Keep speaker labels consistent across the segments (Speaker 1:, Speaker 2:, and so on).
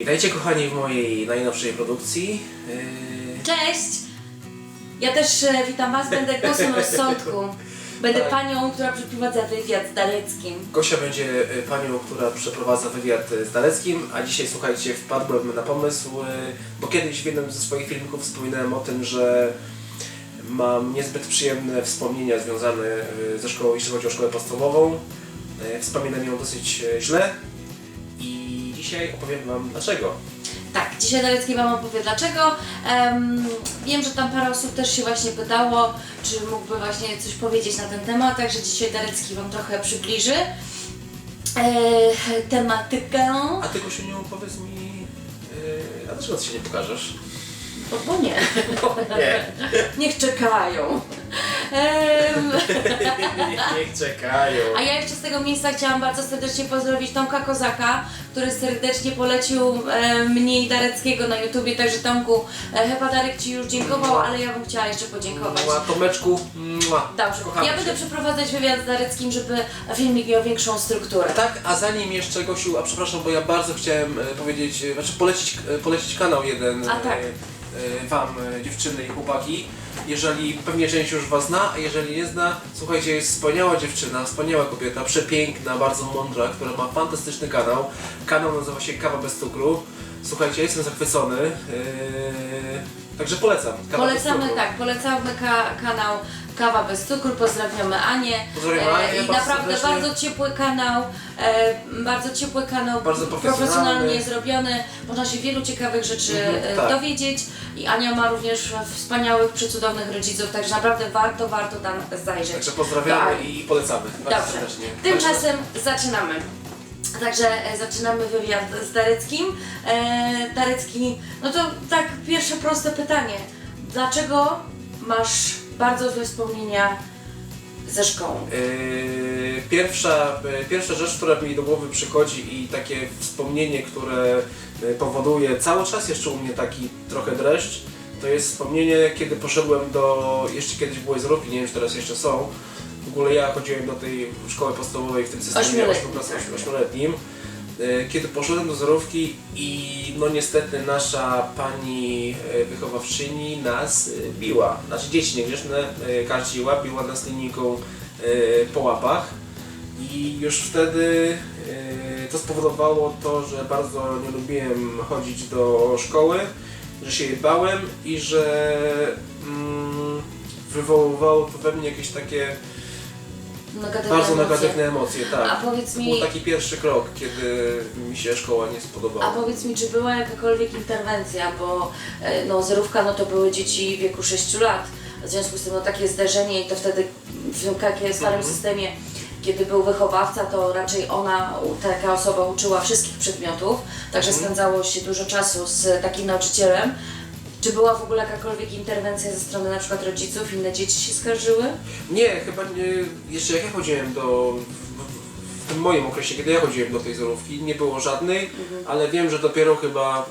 Speaker 1: Witajcie kochani w mojej najnowszej produkcji. Yy,
Speaker 2: Cześć! Ja też e, witam Was, będę głosem rozsądku. Będę
Speaker 1: Tak.
Speaker 2: panią, która przeprowadza wywiad z Daleckim.
Speaker 1: Gosia będzie y, panią, która przeprowadza wywiad y, z Daleckim, a dzisiaj słuchajcie, wpadłem na pomysł, y, bo kiedyś w jednym ze swoich filmików wspominałem o tym, że mam niezbyt przyjemne wspomnienia związane y, ze szkołą, jeśli chodzi o szkołę podstawową. Y, Wspominam ją dosyć y, źle dzisiaj opowiem Wam dlaczego.
Speaker 2: Tak, dzisiaj Dalecki Wam opowie dlaczego. Em, wiem, że tam parę osób też się właśnie pytało, czy mógłby właśnie coś powiedzieć na ten temat, także dzisiaj Dalecki Wam trochę przybliży e, tematykę.
Speaker 1: A Ty Kosiuniu powiedz mi, y, a dlaczego Ty się nie pokażesz?
Speaker 2: Bo, bo nie,
Speaker 1: Nie,
Speaker 2: niech czekają. Em,
Speaker 1: niech czekają.
Speaker 2: A ja jeszcze z tego miejsca chciałam bardzo serdecznie pozdrowić Tomka Kozaka, który serdecznie polecił e, mnie i Dareckiego na YouTubie, także Tomku, e, chyba Darek Ci już dziękował, ale ja bym chciała jeszcze podziękować.
Speaker 1: Mua, Tomeczku, mua.
Speaker 2: Dobrze,
Speaker 1: Kochamy
Speaker 2: ja
Speaker 1: cię.
Speaker 2: będę przeprowadzać wywiad z Dareckim, żeby filmik miał większą strukturę.
Speaker 1: Tak, a zanim jeszcze Gosiu, a przepraszam, bo ja bardzo chciałem e, powiedzieć, e, znaczy polecić, e, polecić kanał jeden
Speaker 2: A tak.
Speaker 1: e, e, Wam, e, dziewczyny i chłopaki. Jeżeli pewnie część już Was zna, a jeżeli nie zna, słuchajcie, jest wspaniała dziewczyna, wspaniała kobieta, przepiękna, bardzo mądra, która ma fantastyczny kanał. Kanał nazywa się Kawa bez cukru. Słuchajcie, jestem zachwycony. e, Także polecam. Kawa
Speaker 2: Polecamy, tak, polecamy ka kanał Kawa bez cukru, pozdrawiamy Anię.
Speaker 1: Pozdrawiamy Anię
Speaker 2: I naprawdę
Speaker 1: serdecznie.
Speaker 2: bardzo ciepły kanał, e, bardzo ciepły kanał,
Speaker 1: Bardzo profesjonalny.
Speaker 2: zrobiony, można się wielu ciekawych rzeczy
Speaker 1: Mhm,
Speaker 2: e,
Speaker 1: tak.
Speaker 2: dowiedzieć i Ania ma również wspaniałych, przecudownych rodziców, także naprawdę warto, warto tam zajrzeć.
Speaker 1: Także pozdrawiamy
Speaker 2: Ani.
Speaker 1: i polecamy. Bardzo
Speaker 2: Dobrze,
Speaker 1: serdecznie.
Speaker 2: tymczasem zaczynamy. Także e, zaczynamy wywiad z Dareckim. E, Darecki, no to tak pierwsze proste pytanie. Dlaczego masz bardzo złe wspomnienia ze szkołą?
Speaker 1: Yy, Pierwsza, yy, pierwsza rzecz, która mi do głowy przychodzi i takie wspomnienie, które powoduje cały czas jeszcze u mnie taki trochę dreszcz, to jest wspomnienie, kiedy poszedłem do, jeszcze kiedyś były zróbki, nie wiem czy teraz jeszcze są, w ogóle ja chodziłem do tej szkoły podstawowej w tym systemie
Speaker 2: Ośmioletnim.
Speaker 1: 8 ośmioletnim, Yy, kiedy poszedłem do zorówki i no niestety nasza pani yy, wychowawczyni nas biła, znaczy dzieci niegrzeczne karciła, biła nas linijką po łapach. I już wtedy to spowodowało to, że bardzo nie lubiłem chodzić do szkoły, że się jej bałem i że mm, wywoływało to we mnie jakieś takie
Speaker 2: Negatywne
Speaker 1: bardzo
Speaker 2: emocje.
Speaker 1: negatywne emocje, tak.
Speaker 2: A powiedz
Speaker 1: To
Speaker 2: mi,
Speaker 1: był taki pierwszy krok, kiedy mi się szkoła nie spodobała.
Speaker 2: a powiedz mi, czy była jakakolwiek interwencja, bo e, no, zerówka no to były dzieci w wieku 6 lat, w związku z tym no, takie zderzenie i to wtedy w tym starym
Speaker 1: Mhm.
Speaker 2: systemie, kiedy był wychowawca, to raczej ona, taka osoba uczyła wszystkich przedmiotów, także
Speaker 1: Mhm.
Speaker 2: spędzało się dużo czasu z takim nauczycielem. Czy była w ogóle jakakolwiek interwencja ze strony na przykład rodziców, inne dzieci się skarżyły?
Speaker 1: Nie, chyba nie. Jeszcze jak ja chodziłem do. W, w tym moim okresie, kiedy ja chodziłem do tej zorówki, nie było żadnej,
Speaker 2: Mhm.
Speaker 1: ale wiem, że dopiero chyba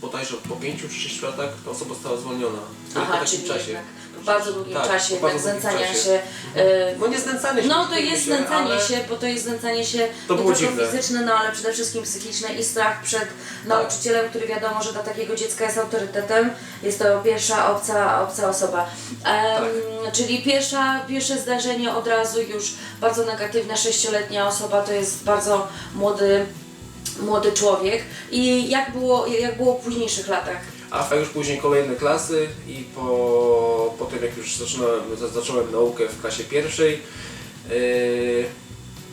Speaker 1: bodajże po 5 czy 6 latach ta osoba została zwolniona.
Speaker 2: Aha,
Speaker 1: takim
Speaker 2: czyli
Speaker 1: czasie.
Speaker 2: jednak bardzo długim
Speaker 1: Tak,
Speaker 2: czasie
Speaker 1: po
Speaker 2: jednak
Speaker 1: bardzo długim
Speaker 2: znęcania
Speaker 1: czasie.
Speaker 2: się. e,
Speaker 1: No nie znęcanie się.
Speaker 2: No to jest znęcanie
Speaker 1: ale...
Speaker 2: się, bo to jest znęcanie się
Speaker 1: To
Speaker 2: nie
Speaker 1: było
Speaker 2: tylko
Speaker 1: dziwne.
Speaker 2: fizyczne, no ale przede wszystkim psychiczne i strach przed nauczycielem, który wiadomo, że dla takiego dziecka jest autorytetem. Jest to pierwsza obca, obca osoba. Em, Czyli pierwsza, pierwsze zdarzenie od razu już bardzo negatywne, sześcioletnia osoba to jest bardzo młody, młody człowiek. I jak było, jak było w późniejszych latach?
Speaker 1: A już później kolejne klasy i po, po tym jak już zaczynałem, za- zacząłem naukę w klasie pierwszej, yy,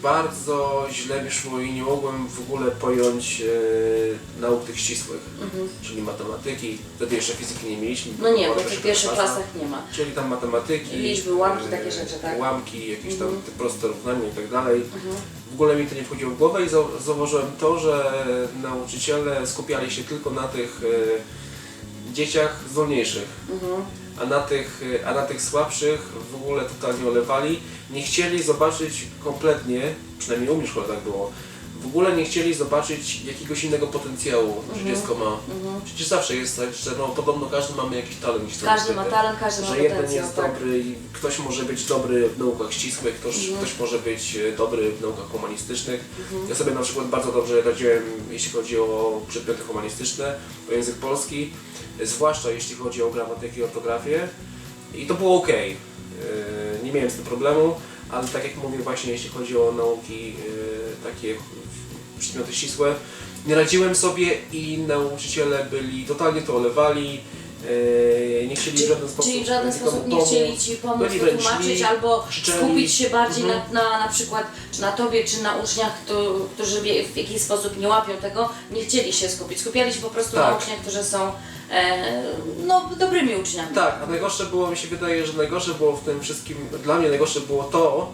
Speaker 1: bardzo źle mi szło i nie mogłem w ogóle pojąć yy, nauk tych ścisłych, czyli matematyki, wtedy jeszcze fizyki nie mieliśmy.
Speaker 2: Mhm. No nie, bo w tych pierwszych
Speaker 1: klasa.
Speaker 2: klasach nie ma.
Speaker 1: Czyli tam matematyki,
Speaker 2: Liczby, łamki,
Speaker 1: yy,
Speaker 2: takie rzeczy, tak?
Speaker 1: Łamki, jakieś tam
Speaker 2: Mhm.
Speaker 1: te proste równania i tak dalej. W ogóle mi to nie wchodziło w głowę i zau- zauważyłem to, że nauczyciele skupiali się tylko na tych e, dzieciach zdolniejszych,
Speaker 2: Mhm.
Speaker 1: a na, tych, a na tych słabszych w ogóle totalnie olewali. Nie chcieli zobaczyć kompletnie, przynajmniej u mnie w szkole tak było, w ogóle nie chcieli zobaczyć jakiegoś innego potencjału,
Speaker 2: Mhm.
Speaker 1: że dziecko ma. Przecież zawsze jest tak, że no, podobno każdy mamy jakiś talent.
Speaker 2: Każdy ma
Speaker 1: ukryty.
Speaker 2: talent, każdy ma
Speaker 1: Że jeden
Speaker 2: potencjał,
Speaker 1: jest
Speaker 2: tak.
Speaker 1: dobry i ktoś może być dobry w naukach ścisłych, ktoś,
Speaker 2: Mhm.
Speaker 1: ktoś może być e, dobry w naukach humanistycznych.
Speaker 2: Mhm.
Speaker 1: Ja sobie na przykład bardzo dobrze radziłem, jeśli chodzi o przedmioty humanistyczne, o język polski, e, zwłaszcza jeśli chodzi o gramatykę i ortografię. I to było ok. Nie miałem z tym problemu, ale tak jak mówię właśnie jeśli chodzi o nauki e, takie przedmioty ścisłe, nie radziłem sobie i nauczyciele byli totalnie to olewali. e, Nie chcieli w
Speaker 2: Czyli,
Speaker 1: żaden sposób
Speaker 2: czyli w żaden sposób nie chcieli Ci pomóc wytłumaczyć albo
Speaker 1: krzyczeli.
Speaker 2: skupić się bardziej
Speaker 1: Mhm.
Speaker 2: na, na, na przykład czy na Tobie, czy na uczniach, kto- którzy w jakiś sposób nie łapią tego, nie chcieli się skupić. Skupiali się po prostu na
Speaker 1: Tak.
Speaker 2: uczniach, którzy są e, no, dobrymi uczniami.
Speaker 1: Tak, a najgorsze było, mi się wydaje, że najgorsze było w tym wszystkim, dla mnie najgorsze było to,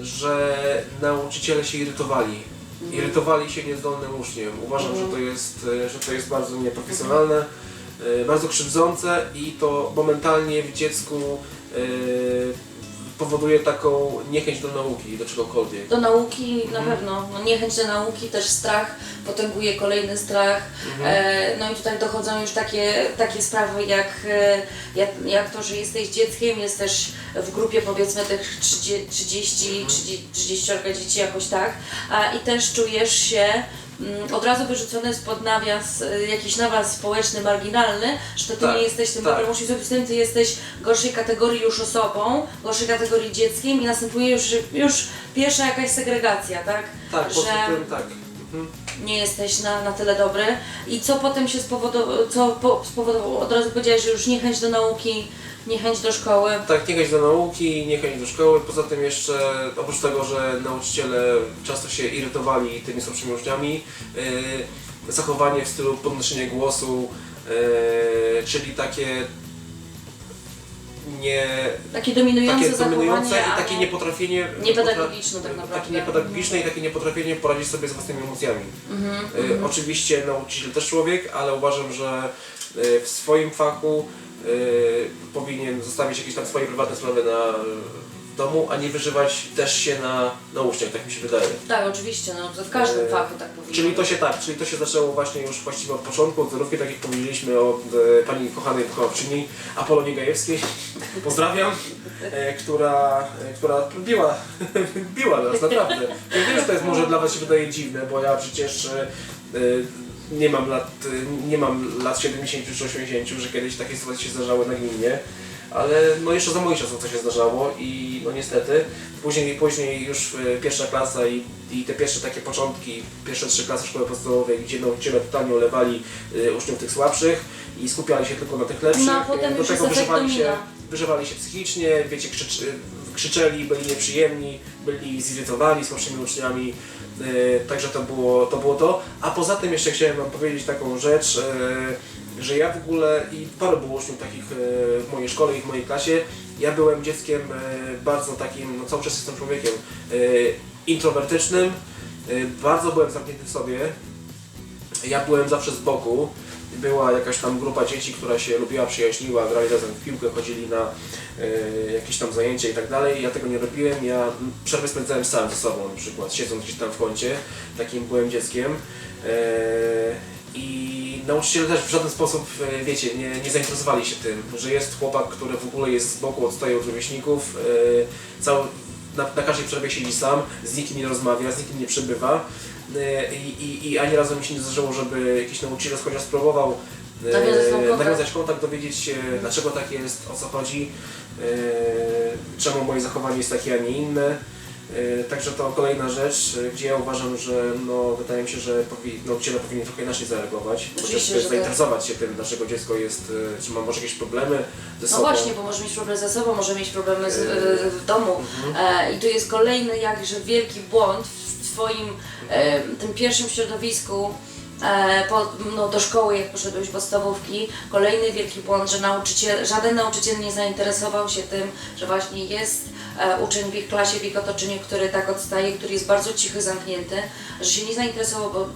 Speaker 1: że nauczyciele się irytowali.
Speaker 2: Mhm.
Speaker 1: Irytowali się niezdolnym uczniem. Uważam, że to jest, e, że to jest bardzo nieprofesjonalne, e, bardzo krzywdzące i to momentalnie w dziecku e, powoduje taką niechęć do nauki, do czegokolwiek.
Speaker 2: Do nauki
Speaker 1: Mhm.
Speaker 2: na pewno, no, niechęć do nauki, też strach potęguje kolejny strach.
Speaker 1: Mhm.
Speaker 2: E, no i tutaj dochodzą już takie, takie sprawy jak, e, jak, jak to, że jesteś dzieckiem, jesteś w grupie powiedzmy tych 30, 30,
Speaker 1: Mhm.
Speaker 2: 30 dzieci jakoś tak a, i też czujesz się od razu wyrzucony spod nawias, e, jakiś nawias społeczny, marginalny, że to ty
Speaker 1: Tak,
Speaker 2: nie jesteś tym
Speaker 1: tak.
Speaker 2: dobrym uczniowcem, ty jesteś gorszej kategorii już osobą, gorszej kategorii dzieckiem i następuje już, już pierwsza jakaś segregacja, tak?
Speaker 1: Tak,
Speaker 2: że
Speaker 1: tym tak. Mhm.
Speaker 2: nie jesteś na, na tyle dobry. I co potem się spowodowało, co po, spowodowało, od razu powiedziałeś, że już niechęć do nauki, niechęć do szkoły.
Speaker 1: Tak, niechęć do nauki, niechęć do szkoły. Poza tym jeszcze, oprócz tego, że nauczyciele często się irytowali tymi słabszymi uczniami, yy, zachowanie w stylu podnoszenia głosu, yy, czyli takie nie...
Speaker 2: Takie dominujące
Speaker 1: Takie dominujące i takie niepotrafienie...
Speaker 2: Niepedagogiczne tak naprawdę.
Speaker 1: Takie niepedagogiczne i takie niepotrafienie poradzić sobie z własnymi emocjami.
Speaker 2: Mhm,
Speaker 1: Y, Oczywiście nauczyciel też człowiek, ale uważam, że y, w swoim fachu powinien zostawić jakieś tam swoje prywatne sprawy na, domu, a nie wyżywać też się na, na uczniach, tak mi się wydaje.
Speaker 2: Tak, oczywiście, no to w każdym
Speaker 1: E,
Speaker 2: fachu tak powinno
Speaker 1: Czyli to się tak, czyli to się zaczęło właśnie już właściwie od początku, od zerówki, tak jak powiedzieliśmy od e, pani kochanej wychowawczyni Apolonii Gajewskiej, pozdrawiam, e, która, e, która biła, biła nas naprawdę. Ja wiem, że to jest może dla was się wydaje dziwne, bo ja przecież e, nie mam lat, nie mam lat 70 czy 80, że kiedyś takie sytuacje się zdarzały na gminie. Ale no jeszcze za moich czasów to się zdarzało i no niestety później, później już e, pierwsza klasa i, i te pierwsze takie początki, pierwsze trzy klasy szkoły podstawowej, gdzie nauczyciele totalnie olewali e, uczniów tych słabszych i skupiali się tylko na tych lepszych.
Speaker 2: No, jest efekt
Speaker 1: wyżywali się, wyżywali się psychicznie, wiecie, krzycz, krzyczeli, byli nieprzyjemni, byli zirytowani słabszymi uczniami. E, Także to było, to było to. A poza tym jeszcze chciałem Wam powiedzieć taką rzecz, e, że ja w ogóle i paru było uczniów takich e, w mojej szkole i w mojej klasie. Ja byłem dzieckiem bardzo takim, no cały czas jestem człowiekiem introwertycznym, bardzo byłem zamknięty w sobie. Ja byłem zawsze z boku. Była jakaś tam grupa dzieci, która się lubiła, przyjaźniła, grali razem w piłkę, chodzili na e, jakieś tam zajęcia i tak dalej. Ja tego nie robiłem. Ja przerwy spędzałem sam ze sobą na przykład, siedząc gdzieś tam w kącie. Takim byłem dzieckiem. E, I nauczyciele też w żaden sposób, e, wiecie, nie, nie zainteresowali się tym, że jest chłopak, który w ogóle jest z boku, odstaje od rówieśników. Na, na każdej przerwie siedzi sam, z nikim nie rozmawia, z nikim nie przebywa. E, I, i, I ani razu mi się nie zdarzyło, żeby jakiś nauczyciel chociaż spróbował e,
Speaker 2: Nawiązać kontakt.
Speaker 1: nawiązać kontakt, dowiedzieć się dlaczego tak jest, o co chodzi, e, czemu moje zachowanie jest takie, a nie inne. Także to kolejna rzecz, gdzie ja uważam, że no, wydaje mi się, że powi, nauczyciele powinni trochę inaczej zareagować,
Speaker 2: Oczywiście,
Speaker 1: chociaż
Speaker 2: że tak.
Speaker 1: zainteresować się tym, dlaczego dziecko jest, e, czy ma może jakieś problemy ze
Speaker 2: No
Speaker 1: sobą.
Speaker 2: właśnie, bo może mieć problem ze sobą, może mieć problemy z, w domu. E, I tu jest kolejny jakże wielki błąd w Twoim e, tym pierwszym środowisku e, po, no, do szkoły, jak poszedłeś podstawówki. Kolejny wielki błąd, że nauczyciel, żaden nauczyciel nie zainteresował się tym, że właśnie jest e, uczeń w ich klasie, w ich otoczeniu, który tak odstaje, który jest bardzo cichy, zamknięty, że się nie zainteresował, bo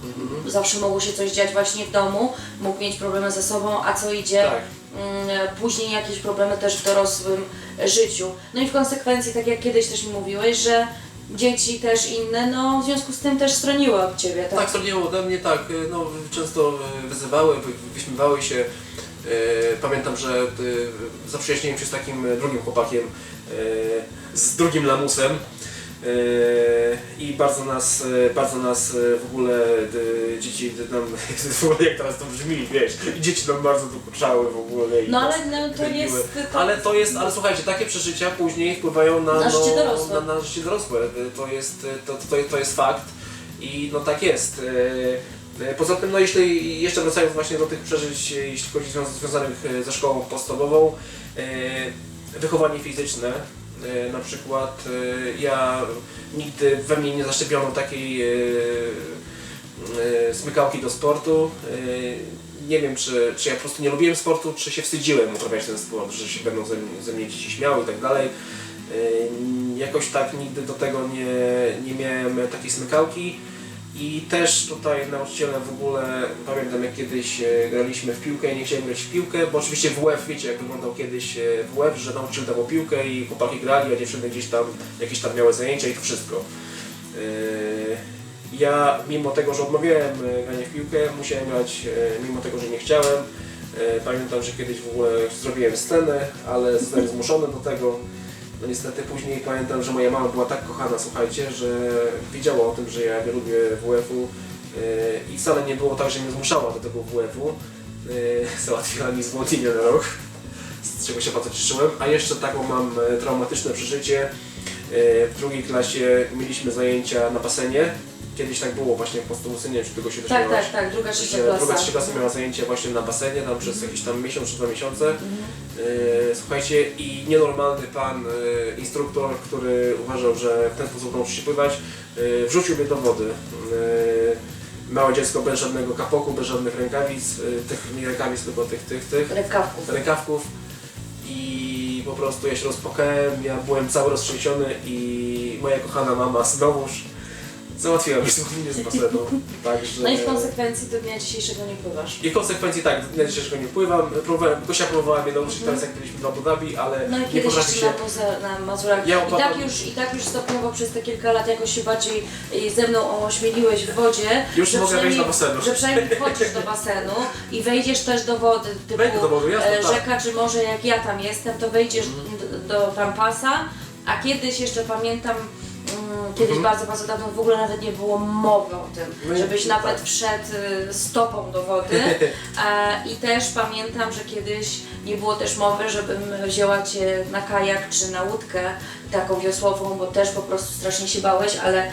Speaker 2: zawsze mogło się coś dziać właśnie w domu, mógł mieć problemy ze sobą, a co idzie,
Speaker 1: Tak.
Speaker 2: Mm, później jakieś problemy też w dorosłym życiu. No i w konsekwencji, tak jak kiedyś też mi mówiłeś, że dzieci też inne, no w związku z tym też stroniły od Ciebie, tak?
Speaker 1: Tak, stroniło ode mnie, tak, y, no często y, wyzywały, wy- wyśmiewały się. Y, Pamiętam, że zaprzyjaźniłem się z takim drugim chłopakiem, z drugim lamusem. Y, I bardzo nas, y, bardzo nas y, w ogóle dzieci nam, jak teraz to brzmi, wiesz, dzieci nam bardzo dokuczały w ogóle. i
Speaker 2: No ale no, to
Speaker 1: wybiły.
Speaker 2: jest... To...
Speaker 1: Ale to jest, ale słuchajcie, takie przeżycia później wpływają na,
Speaker 2: Na życie
Speaker 1: no,
Speaker 2: dorosłe.
Speaker 1: Na, na życie dorosłe. To jest, to, to, to jest fakt i no tak jest. Poza tym, no jeśli jeszcze wracając właśnie do tych przeżyć, jeśli chodzi związ- związanych ze szkołą podstawową, wychowanie fizyczne, na przykład e, ja nigdy we mnie nie zaszczepiono takiej e, e, smykałki do sportu. E, Nie wiem, czy, czy ja po prostu nie lubiłem sportu, czy się wstydziłem uprawiać ten sport, że się będą ze, ze mnie dzieci śmiały i tak dalej. E, Jakoś tak nigdy do tego nie, nie miałem takiej smykałki. I też tutaj nauczyciele w ogóle, pamiętam jak kiedyś e, graliśmy w piłkę i nie chciałem grać w piłkę, bo oczywiście WF, wiecie jak wyglądał kiedyś e, WF, że nauczyciel dawał piłkę i chłopaki grali, a dziewczyny gdzieś tam jakieś tam miały zajęcia i to wszystko. E, Ja mimo tego, że odmawiałem e, grania w piłkę, musiałem grać mimo tego, że nie chciałem. Pamiętam, że kiedyś w ogóle zrobiłem scenę, ale zostałem zmuszony do tego. No niestety później pamiętam, że moja mama była tak kochana, słuchajcie, że wiedziała o tym, że ja nie lubię WF-u yy, i wcale nie było tak, że mnie zmuszała do tego WF-u. Yy, Załatwiła mi zwolnienie na rok, z czego się bardzo cieszyłem. A jeszcze taką mam e, traumatyczne przeżycie. Yy, W drugiej klasie mieliśmy zajęcia na basenie. Kiedyś tak było właśnie w podstawówce, czy tego się też
Speaker 2: Tak,
Speaker 1: miałaś?
Speaker 2: tak, tak, druga, trzecia klasa.
Speaker 1: druga trzecia klasa miała zajęcie właśnie na basenie tam przez jakiś tam miesiąc czy dwa miesiące.
Speaker 2: Mhm.
Speaker 1: E, Słuchajcie, i nienormalny pan, e, instruktor, który uważał, że w ten sposób nauczy się pływać, e, wrzucił mnie do wody. E, Małe dziecko bez żadnego kapoku, bez żadnych rękawic, tych nie rękawic, tylko tych, tych, tych
Speaker 2: Rękawków.
Speaker 1: rękawków i po prostu ja się rozpłakałem, ja byłem cały roztrzęsiony i moja kochana mama znowuż załatwiła mi zwolnienie z basenu. Także...
Speaker 2: No i w konsekwencji do dnia dzisiejszego nie pływasz.
Speaker 1: I w konsekwencji tak, na dzisiejszego nie pływam. Próbowałem, Gosia próbowała mnie nauczyć teraz jak byliśmy w Abu Dhabi, ale
Speaker 2: No i
Speaker 1: nie
Speaker 2: kiedyś
Speaker 1: potrafi
Speaker 2: jeszcze
Speaker 1: się...
Speaker 2: na, muze- na Mazurach.
Speaker 1: Ja
Speaker 2: I, tak już, I tak już stopniowo przez te kilka lat jakoś się bardziej y, ze mną ośmieliłeś w wodzie.
Speaker 1: Już
Speaker 2: że
Speaker 1: mogę wejść do basenu.
Speaker 2: Że przynajmniej wchodzisz do basenu i wejdziesz też do wody, typu
Speaker 1: Wejdę do wody, jasne,
Speaker 2: e,
Speaker 1: tak.
Speaker 2: rzeka czy morze jak ja tam jestem, to wejdziesz
Speaker 1: Mhm.
Speaker 2: do, do tam pasa, a kiedyś jeszcze pamiętam Kiedyś
Speaker 1: Mhm.
Speaker 2: bardzo, bardzo dawno w ogóle nawet nie było mowy o tym,
Speaker 1: No
Speaker 2: żebyś
Speaker 1: tak.
Speaker 2: nawet wszedł y, stopą do wody. E, I też pamiętam, że kiedyś nie było też mowy, żebym wzięła Cię na kajak czy na łódkę taką wiosłową, bo też po prostu strasznie się bałeś, ale,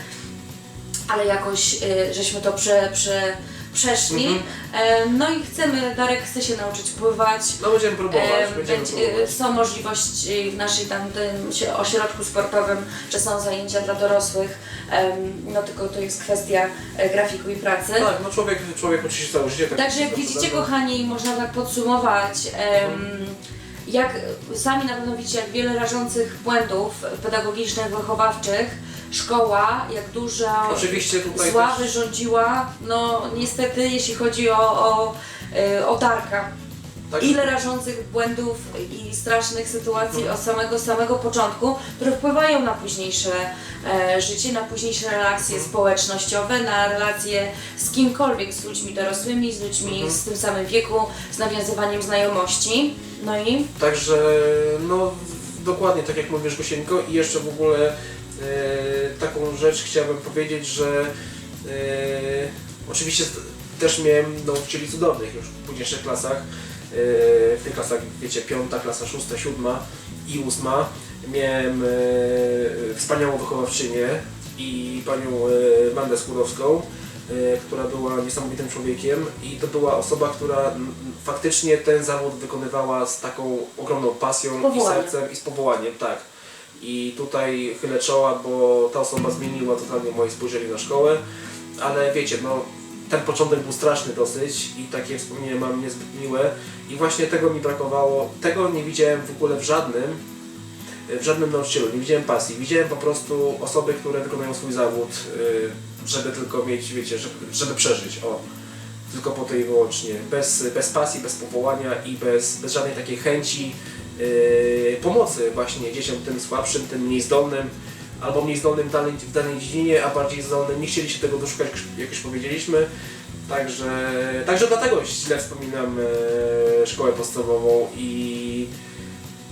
Speaker 2: ale jakoś y, żeśmy to prze, prze, przeszli.
Speaker 1: Mhm.
Speaker 2: E, no i chcemy, Darek chce się nauczyć pływać.
Speaker 1: No będziemy próbować,
Speaker 2: E,
Speaker 1: będziemy
Speaker 2: będzie-
Speaker 1: próbować.
Speaker 2: Są możliwości w naszej tam tym się- ośrodku sportowym, że są zajęcia dla dorosłych, em, no tylko to jest kwestia e, grafiku i pracy.
Speaker 1: Tak, no człowiek, człowiek uczy się całe życie. Tak
Speaker 2: Także jak widzicie, kochani, można tak podsumować, em, jak sami na pewno widzicie, jak wiele rażących błędów pedagogicznych, wychowawczych szkoła, jak duża
Speaker 1: Oczywiście tutaj
Speaker 2: zła
Speaker 1: też-
Speaker 2: wyrządziła, no niestety jeśli chodzi o, o, y, o Darka.
Speaker 1: Tak,
Speaker 2: Ile rażących błędów i strasznych sytuacji
Speaker 1: Mhm.
Speaker 2: od samego samego początku, które wpływają na późniejsze e, życie, na późniejsze relacje
Speaker 1: Mhm.
Speaker 2: społecznościowe, na relacje z kimkolwiek, z ludźmi dorosłymi, z ludźmi
Speaker 1: Mhm.
Speaker 2: z tym samym wieku, z nawiązywaniem znajomości. No i
Speaker 1: Także no dokładnie tak jak mówisz Gosieńko i jeszcze w ogóle e, taką rzecz chciałbym powiedzieć, że e, oczywiście też miałem nauczycieli cudownych już w późniejszych klasach. E, w tych klasach wiecie piąta klasa, szósta, siódma i ósma. Miałem e, wspaniałą wychowawczynię i panią e, Mandę Skórowską, e, która była niesamowitym człowiekiem i to była osoba, która faktycznie ten zawód wykonywała z taką ogromną pasją i
Speaker 2: Powołaniem.
Speaker 1: sercem i z powołaniem, tak. I tutaj chylę czoła, bo ta osoba zmieniła totalnie moje spojrzenie na szkołę, ale wiecie, no ten początek był straszny dosyć i takie wspomnienia mam niezbyt miłe i właśnie tego mi brakowało, tego nie widziałem w ogóle w żadnym, w żadnym nauczycielu, nie widziałem pasji. Widziałem po prostu osoby, które wykonują swój zawód, y, żeby tylko mieć, wiecie, żeby, żeby przeżyć. O. Tylko po to i wyłącznie. Bez, bez pasji, bez powołania i bez, bez żadnej takiej chęci pomocy właśnie dzieciom tym słabszym, tym mniej zdolnym. albo mniej zdolnym w danej, dziedzinie, a bardziej zdolnym, nie chcieli się tego doszukać, jak już powiedzieliśmy. Także, także dlatego źle wspominam e, szkołę podstawową i,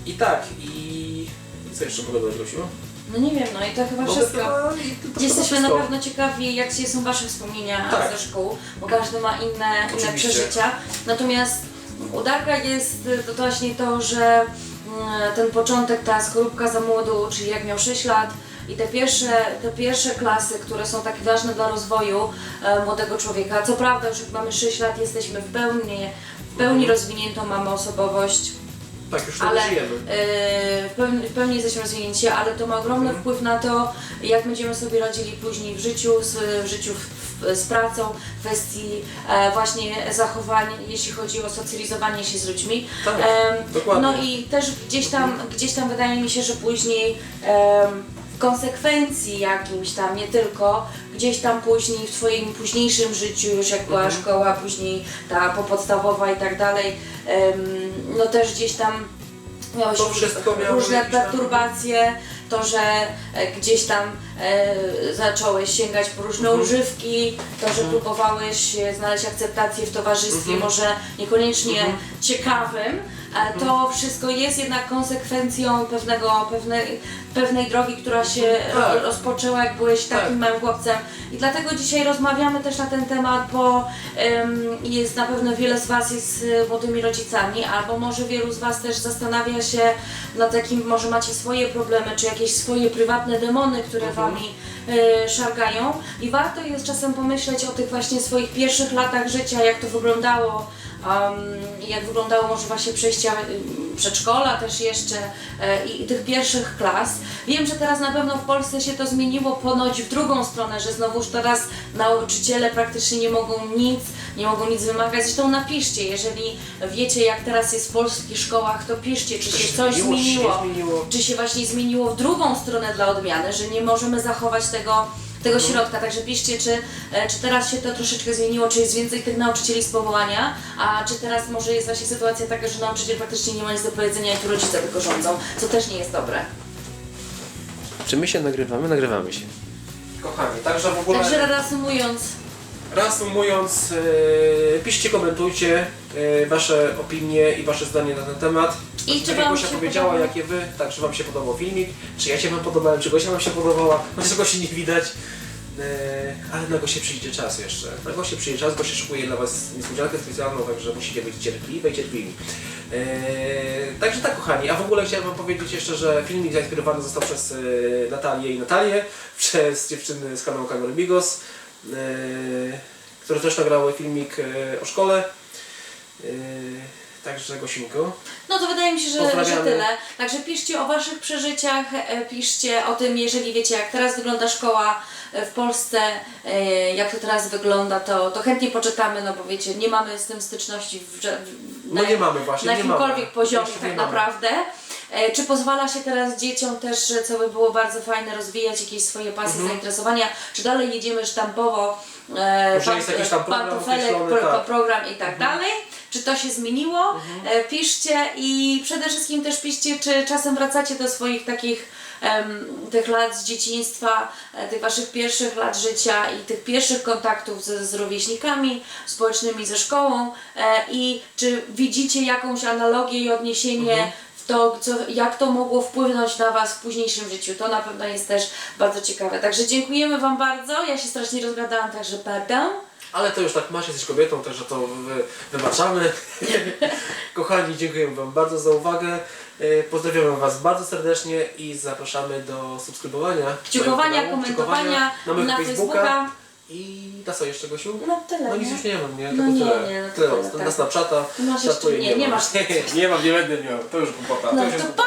Speaker 1: i tak, i, co jeszcze mogę dodać, Gosiu?
Speaker 2: No nie wiem, no i to chyba
Speaker 1: No to
Speaker 2: wszystko.
Speaker 1: i to- to
Speaker 2: Jesteśmy
Speaker 1: wszystko.
Speaker 2: na pewno ciekawi, jak są Wasze wspomnienia
Speaker 1: Tak.
Speaker 2: ze szkół, bo każdy ma inne, inne przeżycia. Natomiast u Darka jest y, to właśnie to, że mm, ten początek, ta skorupka za młodu, czyli jak miał 6 lat i te pierwsze, te pierwsze klasy, które są takie ważne dla rozwoju e, młodego człowieka. Co prawda już jak mamy 6 lat, jesteśmy w pełni, w pełni rozwiniętą, mamy osobowość,
Speaker 1: Tak, już
Speaker 2: ale e, w pełni, w pełni jesteśmy rozwinięci, ale to ma ogromny
Speaker 1: Mhm.
Speaker 2: wpływ na to, jak będziemy sobie radzili później w życiu, w życiu w, w, z pracą, kwestii e, właśnie zachowań, jeśli chodzi o socjalizowanie się z ludźmi.
Speaker 1: Tak, dokładnie.
Speaker 2: No i też gdzieś tam, gdzieś tam wydaje mi się, że później w konsekwencji jakimś tam, nie tylko, gdzieś tam później w Twoim późniejszym życiu, już jak była
Speaker 1: Mhm.
Speaker 2: szkoła, później ta popodstawowa i tak dalej, no też gdzieś tam miałeś różne perturbacje, to, że e, gdzieś tam e, zacząłeś sięgać po różne
Speaker 1: Mhm.
Speaker 2: używki, to, że próbowałeś e, znaleźć akceptację w towarzystwie,
Speaker 1: Mhm.
Speaker 2: może niekoniecznie
Speaker 1: Mhm.
Speaker 2: ciekawym, to wszystko jest jednak konsekwencją pewnego, pewnej, pewnej drogi, która się
Speaker 1: Tak.
Speaker 2: ro- rozpoczęła, jak byłeś takim
Speaker 1: Tak.
Speaker 2: małym chłopcem. I dlatego dzisiaj rozmawiamy też na ten temat, bo em, jest na pewno wiele z Was jest e, młodymi rodzicami, albo może wielu z Was też zastanawia się nad takim, może macie swoje problemy, czy jakieś swoje prywatne demony, które
Speaker 1: Mhm.
Speaker 2: Wami e, szargają. I warto jest czasem pomyśleć o tych właśnie swoich pierwszych latach życia, jak to wyglądało, um, jak wyglądało może właśnie przejścia przedszkola też jeszcze e, i, tych pierwszych klas. Wiem, że teraz na pewno w Polsce się to zmieniło ponoć w drugą stronę, że znowuż teraz nauczyciele praktycznie nie mogą nic, nie mogą nic wymagać. Zresztą napiszcie, jeżeli wiecie jak teraz jest w polskich szkołach, to piszcie, czy się coś
Speaker 1: zmieniło, się
Speaker 2: zmieniło. czy się właśnie zmieniło w drugą stronę dla odmiany, że nie możemy zachować tego, tego
Speaker 1: Mhm.
Speaker 2: środka. Także piszcie, czy, e, czy teraz się to troszeczkę zmieniło, czy jest więcej tych nauczycieli z powołania, a czy teraz może jest właśnie sytuacja taka, że nauczyciel praktycznie nie ma nic do powiedzenia i tu rodzice tylko rządzą, co też nie jest dobre.
Speaker 1: Czy my się nagrywamy? Nagrywamy się. Kochani, także w ogóle...
Speaker 2: Także reasumując,
Speaker 1: Reasumując, yy, piszcie, komentujcie yy, Wasze opinie i Wasze zdanie na ten temat.
Speaker 2: I
Speaker 1: tak
Speaker 2: czy wam się
Speaker 1: powiedziała,
Speaker 2: podobał?
Speaker 1: jakie Wy, tak, czy Wam się podobał filmik, czy ja się Wam podobałem, czy Gosia Wam się podobała, chociaż Gosi nie widać. Yy, ale na Gosie przyjdzie czas jeszcze. Na Gosie przyjdzie czas, Gosia szykuje dla Was niespodziankę specjalną, także musicie być cierpliwe i cierpliwi. Yy, także tak, kochani, a w ogóle chciałem Wam powiedzieć jeszcze, że filmik zainspirowany został przez yy, Natalię i Natalię, przez dziewczyny z kanału Kamery Bigos, yy, które też nagrały filmik yy, o szkole. Yy, także Gosinko.
Speaker 2: no to wydaje mi się, że, że tyle. Także piszcie o Waszych przeżyciach, e, piszcie o tym, jeżeli wiecie jak teraz wygląda szkoła e, w Polsce, e, jak to teraz wygląda, to, to chętnie poczytamy, no bo wiecie, nie mamy z tym styczności w, w,
Speaker 1: No nie mamy właśnie,
Speaker 2: na jakimkolwiek
Speaker 1: mamy.
Speaker 2: poziomie
Speaker 1: Jeszcze
Speaker 2: tak naprawdę. Czy pozwala się teraz dzieciom też, co by było bardzo fajne, rozwijać jakieś swoje pasje,
Speaker 1: Mhm.
Speaker 2: zainteresowania? Czy dalej jedziemy sztampowo? E,
Speaker 1: Może jest jakiś tam program określony,
Speaker 2: pro,
Speaker 1: tak. Mhm.
Speaker 2: program i tak dalej? Czy to się zmieniło? E, Piszcie i przede wszystkim też piszcie, czy czasem wracacie do swoich takich em, tych lat z dzieciństwa, e, tych waszych pierwszych lat życia i tych pierwszych kontaktów z, z rówieśnikami społecznymi, ze szkołą e, i czy widzicie jakąś analogię i odniesienie
Speaker 1: Mhm.
Speaker 2: To, co, jak to mogło wpłynąć na Was w późniejszym życiu. To na pewno jest też bardzo ciekawe. Także dziękujemy Wam bardzo. Ja się strasznie rozgadałam, także pardon.
Speaker 1: Ale to już tak masz, jesteś kobietą, także to wy, wybaczamy. Kochani, dziękujemy Wam bardzo za uwagę. Yy, Pozdrawiamy Was bardzo serdecznie i zapraszamy do subskrybowania.
Speaker 2: Kciukowania,
Speaker 1: kanału,
Speaker 2: komentowania
Speaker 1: kciukowania
Speaker 2: na,
Speaker 1: mojego
Speaker 2: Facebooka.
Speaker 1: I na co jeszcze, Gosiu?
Speaker 2: No tyle,
Speaker 1: No nic
Speaker 2: nie?
Speaker 1: już nie mam, nie?
Speaker 2: No
Speaker 1: Tylko
Speaker 2: nie,
Speaker 1: tyle.
Speaker 2: nie, no to
Speaker 1: tyle.
Speaker 2: tyle,
Speaker 1: Na
Speaker 2: tak.
Speaker 1: Snapchata.
Speaker 2: Ty masz jeszcze- nie, nie masz.
Speaker 1: nie mam, nie będę miał. To już głupota.
Speaker 2: No
Speaker 1: już
Speaker 2: to
Speaker 1: jest
Speaker 2: pa!